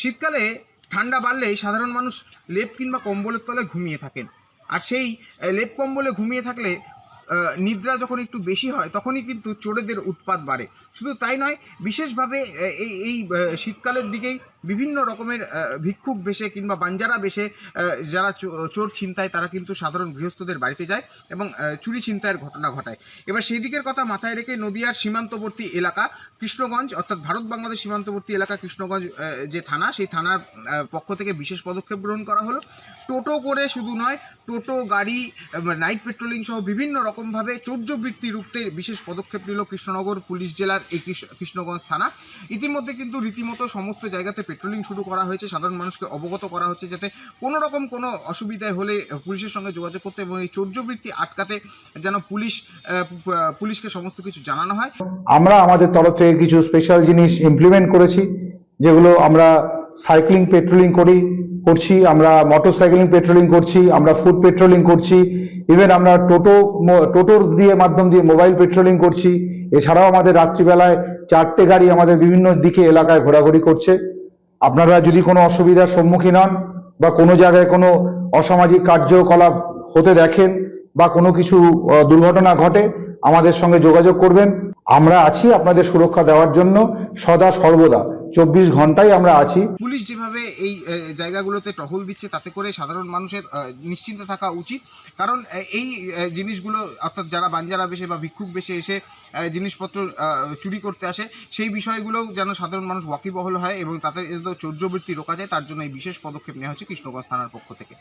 শীতকালে ঠান্ডা বাড়লে সাধারণ মানুষ লেপ কিংবা কম্বলের তলায় ঘুমিয়ে থাকেন। আর সেই লেপ কম্বলে ঘুমিয়ে থাকলে নিদ্রা যখন একটু বেশি হয়, তখনই কিন্তু চোরেদের উৎপাত বাড়ে। শুধু তাই নয়, বিশেষভাবে এই এই শীতকালের দিকেই বিভিন্ন রকমের ভিক্ষুক বেশে কিংবা বাঞ্জারা বেশে যারা চোর ছিনতায় তারা কিন্তু সাধারণ গৃহস্থদের বাড়িতে যায় এবং চুরি ছিনতাইয়ের ঘটনা ঘটায়। এবার সেই দিকের কথা মাথায় রেখে নদিয়ার সীমান্তবর্তী এলাকা, কৃষ্ণগঞ্জ, অর্থাৎ ভারত বাংলাদেশ সীমান্তবর্তী এলাকা, কৃষ্ণগঞ্জ যে থানা, সেই থানার পক্ষ থেকে বিশেষ পদক্ষেপ গ্রহণ করা হলো। টোটো করে শুধু নয়, টোটো, গাড়ি নাইট পেট্রোলিং সহ বিভিন্ন রকমভাবে চৌর্যবৃত্তি রুখতে বিশেষ পদক্ষেপ নিল কৃষ্ণনগর পুলিশ জেলার এই কৃষ্ণগঞ্জ থানা। ইতিমধ্যে কিন্তু রীতিমতো সমস্ত জায়গাতে পেট্রোলিং শুরু করা হয়েছে। সাধারণ মানুষকে অবগত করা হচ্ছে যাতে কোনো রকম কোনো অসুবিধায় হলে পুলিশের সঙ্গে যোগাযোগ করতে এবং এই চৌর্যবৃত্তি আটকাতে যেন পুলিশ পুলিশকে সমস্ত কিছু জানানো হয়। আমরা আমাদের তরফ থেকে কিছু স্পেশাল জিনিস ইমপ্লিমেন্ট করেছি, যেগুলো আমরা সাইক্লিং পেট্রোলিং করি, করছি। আমরা মোটর সাইকেলিং পেট্রোলিং করছি, আমরা ফুড পেট্রোলিং করছি। ইভেন আমরা টোটো টোটোর দিয়ে মাধ্যম দিয়ে মোবাইল পেট্রোলিং করছি। এছাড়াও আমাদের রাত্রিবেলায় চারটে গাড়ি আমাদের বিভিন্ন দিকে এলাকায় ঘোরাঘুরি করছে। আপনারা যদি কোনো অসুবিধার সম্মুখীন হন বা কোনো জায়গায় কোনো অসামাজিক কার্যকলাপ হতে দেখেন বা কোনো কিছু দুর্ঘটনা ঘটে, আমাদের সঙ্গে যোগাযোগ করবেন। আমরা আছি আপনাদের সুরক্ষা দেওয়ার জন্য সদা সর্বদা। চব্বিশ ঘন্টাই আমরা আছি। পুলিশ যেভাবে এই জায়গাগুলোতে টহল দিচ্ছে, তাতে করে সাধারণ মানুষের নিশ্চিন্তে থাকা উচিত। কারণ এই জিনিসগুলো, অর্থাৎ যারা বাঞ্জারা বেশে বা ভিক্ষুক বেশে এসে জিনিসপত্র চুরি করতে আসে, সেই বিষয়গুলোও যেন সাধারণ মানুষ ওয়াকিবহল হয় এবং তাদের চৌর্যবৃত্তি রোকা যায়, তার জন্য এই বিশেষ পদক্ষেপ নেওয়া হচ্ছে কৃষ্ণগঞ্জ থানার পক্ষ থেকে।